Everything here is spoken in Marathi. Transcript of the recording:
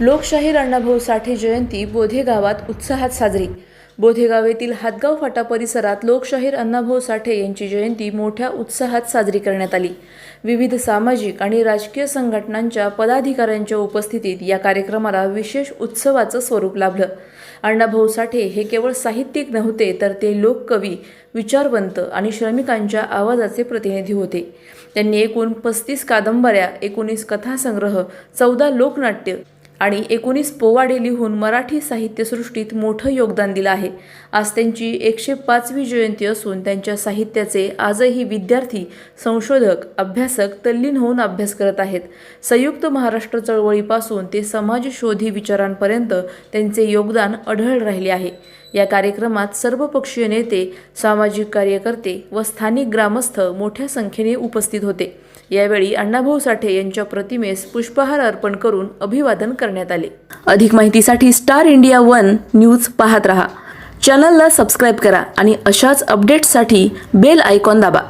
लोकशाहीर अण्णाभाऊ साठे जयंती बोधे गावात उत्साहात साजरी. बोधेगाव येथील हातगाव फाटा परिसरात लोकशाहीर अण्णाभाऊ साठे यांची जयंती मोठ्या उत्साहात साजरी करण्यात आली. विविध सामाजिक आणि राजकीय संघटनांच्या पदाधिकाऱ्यांच्या उपस्थितीत या कार्यक्रमाला विशेष उत्सवाचं स्वरूप लाभलं. अण्णाभाऊ साठे हे केवळ साहित्यिक नव्हते तर ते लोककवी विचारवंत आणि श्रमिकांच्या आवाजाचे प्रतिनिधी होते. त्यांनी एकूण पस्तीस कादंबऱ्या एकोणीस कथासंग्रह चौदा लोकनाट्य आणि एकोणीस पोवाडे लिहून मराठी साहित्यसृष्टीत मोठं योगदान दिलं आहे. आज त्यांची एकशे पाचवी जयंती असून त्यांच्या साहित्याचे आजही विद्यार्थी संशोधक अभ्यासक तल्लीन होऊन अभ्यास करत आहेत. संयुक्त महाराष्ट्र चळवळीपासून ते समाजशोधी विचारांपर्यंत त्यांचे योगदान अढळ राहिले आहे. या कार्यक्रमात सर्वपक्षीय नेते सामाजिक कार्यकर्ते व स्थानिक ग्रामस्थ मोठ्या संख्येने उपस्थित होते. यावेळी अण्णाभाऊ साठे यांच्या प्रतिमेस पुष्पहार अर्पण करून अभिवादन करण्यात आले. अधिक माहितीसाठी स्टार इंडिया वन न्यूज पाहत रहा. चॅनलला सबस्क्राईब करा आणि अशाच अपडेट्ससाठी बेल आयकॉन दाबा.